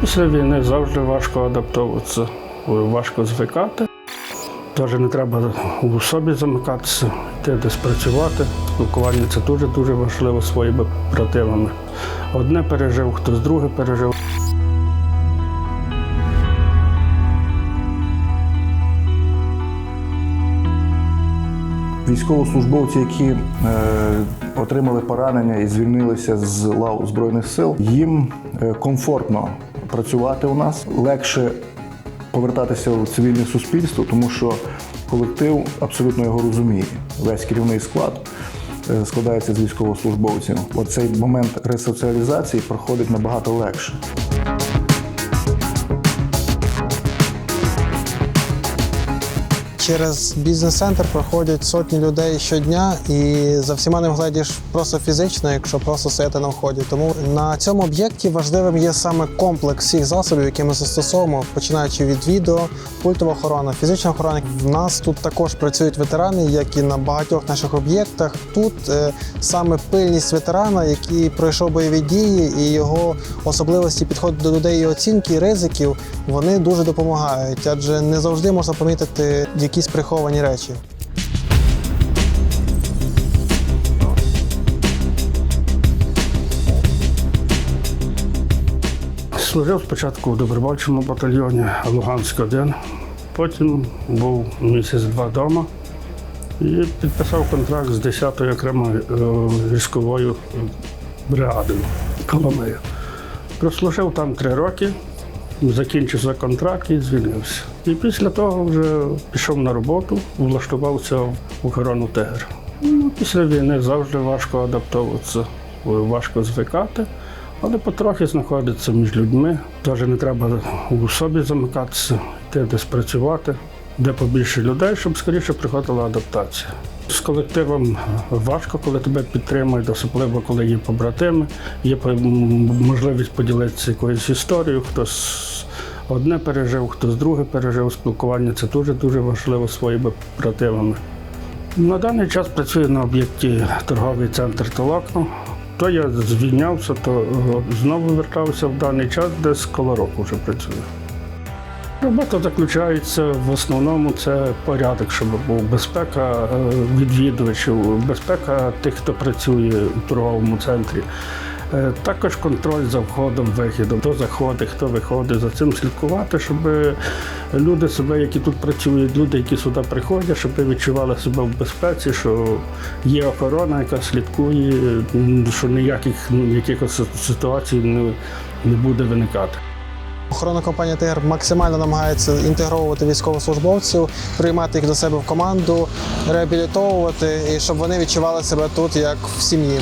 Після війни завжди важко адаптовуватися, важко звикати. Теж не треба у собі замикатися, йти десь працювати. Спілкування це дуже-дуже важливо своїми братимами. Одне пережив, хтось друге пережив. Військовослужбовці, які е, отримали поранення і звільнилися з лав Збройних сил, їм е, комфортно працювати у нас, легше повертатися в цивільне суспільство, тому що колектив абсолютно його розуміє. Весь керівний склад е, складається з військовослужбовців. Оцей момент ресоціалізації проходить набагато легше. Через бізнес-центр проходять сотні людей щодня, і за всіма не вгледіш просто фізично, якщо просто стояти на вході. Тому на цьому об'єкті важливим є саме комплекс всіх засобів, які ми застосовуємо, починаючи від відео, пультова охорона, фізична охорона. В нас тут також працюють ветерани, як і на багатьох наших об'єктах. Тут е, саме пильність ветерана, який пройшов бойові дії, і його особливості підходу до людей і оцінки і ризиків, вони дуже допомагають, адже не завжди можна помітити якісь приховані речі. Служив спочатку в добровольчому батальйоні Луганськ 1 потім був місяць-два вдома і підписав контракт з 10-ю окремою е, військовою бригадою Коломиєю. Прослужив там три роки, закінчив контракт і звільнився. І після того вже пішов на роботу, влаштувався в охорону ТЕГР. Ну, Після війни завжди важко адаптовуватися, важко звикати, але потрохи знаходиться між людьми. Теж не треба у собі замикатися, йти десь працювати, де побільше людей, щоб скоріше приходила адаптація. З колективом важко, коли тебе підтримують, особливо коли є побратими, є можливість поділитися якоюсь історією, хтось одне пережив, хтось друге пережив. Спілкування це дуже дуже важливо своїми братимами. На даний час працюю на об'єкті торговий центр Толокно. То я звільнявся, то е, знову вертався в даний час, десь коло року вже працюю. Робота заключається в основному це порядок, щоб був безпека е, відвідувачів, безпека тих, хто працює у торговому центрі. Е, Також контроль за входом, вихідом, хто заходить, хто виходить, за цим слідкувати, щоб люди себе, які тут працюють, люди, які сюди приходять, щоб відчували себе в безпеці, що є охорона, яка слідкує, що ніяких ну, якихось ситуацій не, не буде виникати. Охоронна компанія ТР максимально намагається інтегровувати військовослужбовців, приймати їх до себе в команду, реабілітовувати і щоб вони відчували себе тут як в сім'ї.